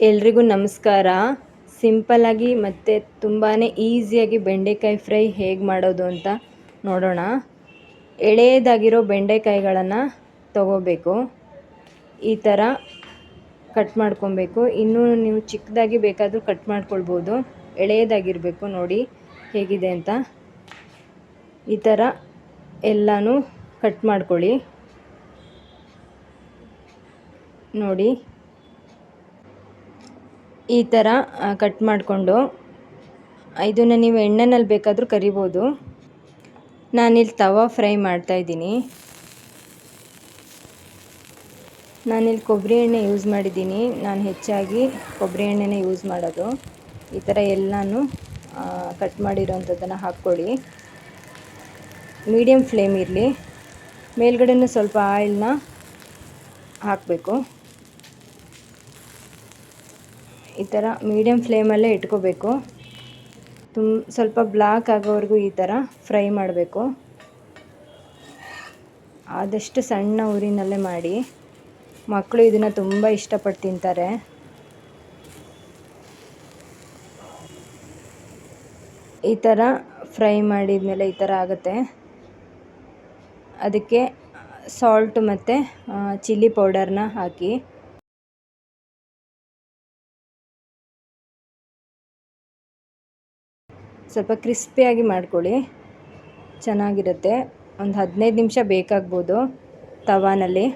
ಎಲ್ರಿಗೂ ನಮಸ್ಕಾರ. ಸಿಂಪಲ್ಲಾಗಿ ಮತ್ತು ತುಂಬಾ ಈಸಿಯಾಗಿ ಬೆಂಡೆಕಾಯಿ ಫ್ರೈ ಹೇಗೆ ಮಾಡೋದು ಅಂತ ನೋಡೋಣ. ಎಳೆಯದಾಗಿರೋ ಬೆಂಡೆಕಾಯಿಗಳನ್ನು ತಗೋಬೇಕು. ಈ ಥರ ಕಟ್ ಮಾಡ್ಕೊಬೇಕು. ಇನ್ನೂ ನೀವು ಚಿಕ್ಕದಾಗಿ ಬೇಕಾದರೂ ಕಟ್ ಮಾಡ್ಕೊಳ್ಬೋದು. ಎಳೆಯದಾಗಿರಬೇಕು ನೋಡಿ ಹೇಗಿದೆ ಅಂತ. ಈ ಥರ ಎಲ್ಲನೂ ಕಟ್ ಮಾಡ್ಕೊಳ್ಳಿ. ನೋಡಿ ಈ ಥರ ಕಟ್ ಮಾಡಿಕೊಂಡು ಇದನ್ನು ನೀವು ಎಣ್ಣೆನಲ್ಲಿ ಬೇಕಾದರೂ ಕರಿಬೋದು. ನಾನಿಲ್ಲಿ ತವಾ ಫ್ರೈ ಮಾಡ್ತಾಯಿದ್ದೀನಿ ನಾನಿಲ್ಲಿ ಕೊಬ್ಬರಿ ಎಣ್ಣೆ ಯೂಸ್ ಮಾಡಿದ್ದೀನಿ. ನಾನು ಹೆಚ್ಚಾಗಿ ಕೊಬ್ಬರಿ ಎಣ್ಣೆನೇ ಯೂಸ್ ಮಾಡೋದು. ಈ ಥರ ಎಲ್ಲನೂ ಕಟ್ ಮಾಡಿರೋಂಥದ್ದನ್ನು ಹಾಕ್ಕೊಳ್ಳಿ. ಮೀಡಿಯಮ್ ಫ್ಲೇಮ್ ಇರಲಿ. ಮೇಲ್ಗಡೆನೂ ಸ್ವಲ್ಪ ಆಯಿಲ್ನ ಹಾಕಬೇಕು. ಈ ಥರ ಮೀಡಿಯಮ್ ಫ್ಲೇಮಲ್ಲೇ ಇಟ್ಕೋಬೇಕು. ತುಂಬ ಸ್ವಲ್ಪ ಬ್ಲಾಕ್ ಆಗೋವರೆಗೂ ಈ ಥರ ಫ್ರೈ ಮಾಡಬೇಕು. ಆದಷ್ಟು ಸಣ್ಣ ಊರಿನಲ್ಲೇ ಮಾಡಿ. ಮಕ್ಕಳು ಇದನ್ನು ತುಂಬ ಇಷ್ಟಪಟ್ಟು ತಿಂತಾರೆ. ಈ ಥರ ಫ್ರೈ ಮಾಡಿದ ಈ ಥರ ಆಗುತ್ತೆ. ಅದಕ್ಕೆ ಸಾಲ್ಟ್ ಮತ್ತು ಚಿಲ್ಲಿ ಪೌಡರ್ನ ಹಾಕಿ. ಸ್ವಲ್ಪ ಕ್ರಿಸ್ಪಿಯಾಗಿ ಮಾಡ್ಕೊಳ್ಳಿ. ಚೆನ್ನಾಗಿರುತ್ತೆ. ಒಂದು ಹದಿನೈದು ನಿಮಿಷ ಬೇಕಾಗ್ಬೋದು ತವಾನಲ್ಲಿ.